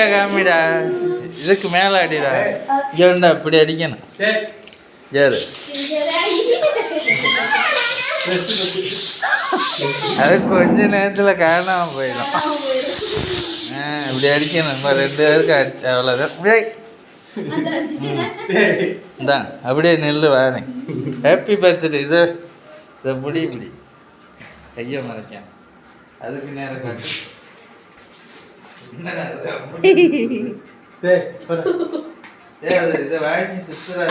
ஈஸியா காமிடா இதுக்கு மேல அடிடா ஏண்டா இப்படி அடிக்கணும். சரி அது கொஞ்ச நேரத்துல காணாம போயிடும். ஆ, இப்படி அடிக்கணும். இன்னும் ரெண்டு பேருக்கு அடிச்சு அவ்வளோதான் ஏய். இதான் அப்படியே நெல்லு வாரேன் ஹாப்பி பர்த்டே இது இதை முடி இப்படி கையை மறைக்கணும். அதுக்கு நேரம் காட்டு என்னடா இது? முடி. சரி போடு. ஏய், அது இதை வாங்கி சுத்துறா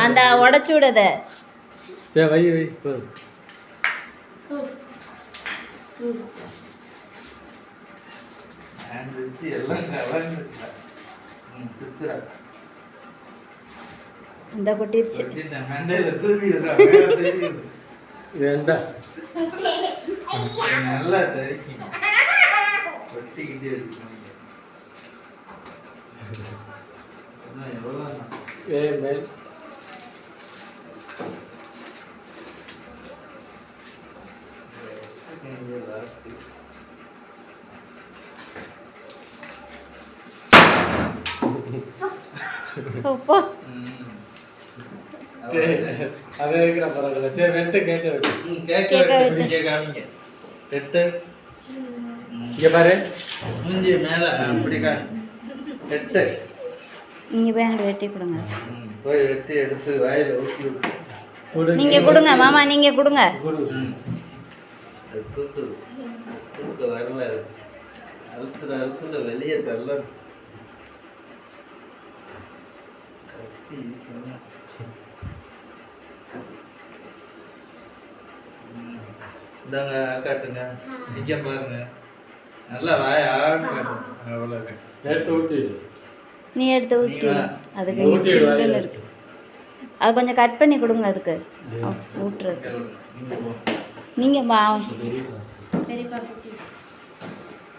அந்த உடச்சு விடுத. சரி வை வை போடு. நான் சுத்தி எல்லாம் கலந்துச்சா ம், சுத்துறா இந்த கொட்டிருச்சு. கொட்டிட்டேன். மண்டையில தூக்கிடுறா, மேல தூக்கிடுது. வேண்டாம் நல்லா தெரிக்கணும். இருக்கணும். சரி அதை இருக்கிற பரவாயில்ல சரி வெட்டு கேட்க வெட்டு ம், கேக்க கேக்க வெட்டு, வெட்டு. இங்கே காமிங்க. வெட்டு. இங்க பாரு மூஞ்சி மேல அப்படி காமி. வெட்டு. நீங்க போய் அங்கிட்டு வெட்டி கொடுங்க ம், போய் வெட்டி எடுத்து வாயில ஊற்றி விட்டு கொடு. நீங்க கொடுங்க மாமா நீங்க கொடுங்க கொடு. ம். அது தூக்குது. தூக்க வரல அது. அழுத்துற அழுத்துல வெளியே தள்ளணும் கத்தி. இந்தாங்க காட்டுங்க இங்க பாருங்க நல்லா வாய எடுத்து நீ எடுத்து அதுக்கு ஊத்தி சில்லுன்னு வாயில. இருக்கு. அது கொஞ்சம் கட் பண்ணி கொடுங்க அதுக்கு. ஊட்டுறது. நீங்க போ. நீங்க மா பெரிய பெரியப்பா